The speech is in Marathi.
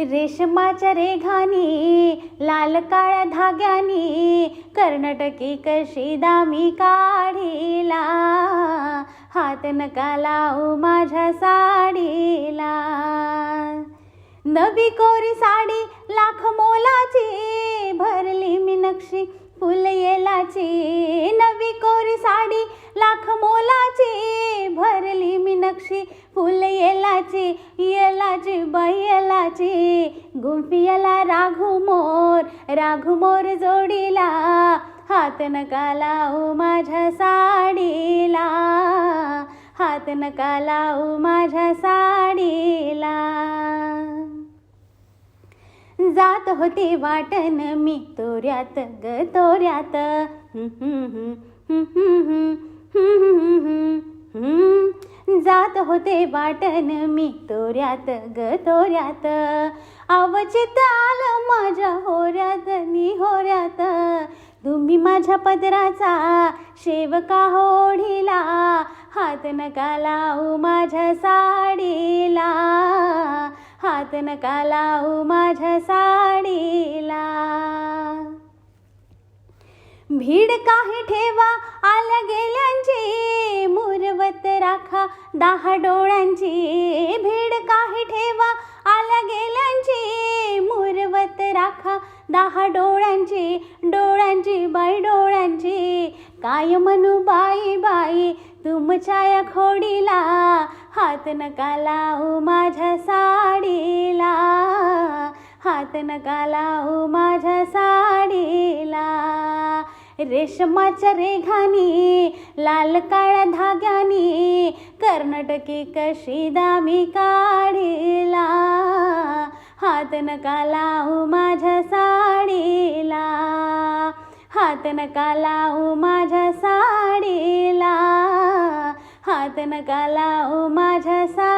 रेशमाच्या रेघानी लाल काळ्या धाग्यानी कर्नाटकी कशी दामी काढीला. हात नका लावू माझ्या साडीला. नवी कोरी साडी लाख मोलाची भरली मी नक्षी फुल येलाची. नवी कोरी साडी लाख मोलाची भरली मी नक्षी फुल येलाची. येलाची बैलाची गुंफियाला राघुमोर राघुमोर जोडीला हात नका लावू माझ्या साडीला हात नका लावू माझ्या साडीला. जात होते वाटन मी तोऱ्यात ग तोऱ्यात. जात होते वाटन मी तोऱ्यात ग तोऱ्यात. अवचित आलं माझ्या होऱ्यात नि होऱ्यात. तुम्ही माझ्या पदराचा शेवका होढीला हात नका लावू माझ्या साडीला. हात नका लावू माझ्या साडी भीड काही ठेवा आल्या गेल्यांची मुरवत राखा. दहा डोळ्यांची भीड काही ठेवा आल्या गेल्यांची मुरवत राखा. दहा डोळ्यांची डोळ्यांची बाई डोळ्यांची. काय म्हणू बाई बाई तुमच्या या खोडीला हात नका लावू माझ्या साडीला. हात नका लावू माझ्या साडीला. रेशमाच्या रेघानी लाल काळ्या धाग्यानी कर्नाटकी कशी दामी काढीला. हात नका लावू माझ्या साडीला. हात नका लावू माझ्या साडीला. हात नका लावू माझ्या सा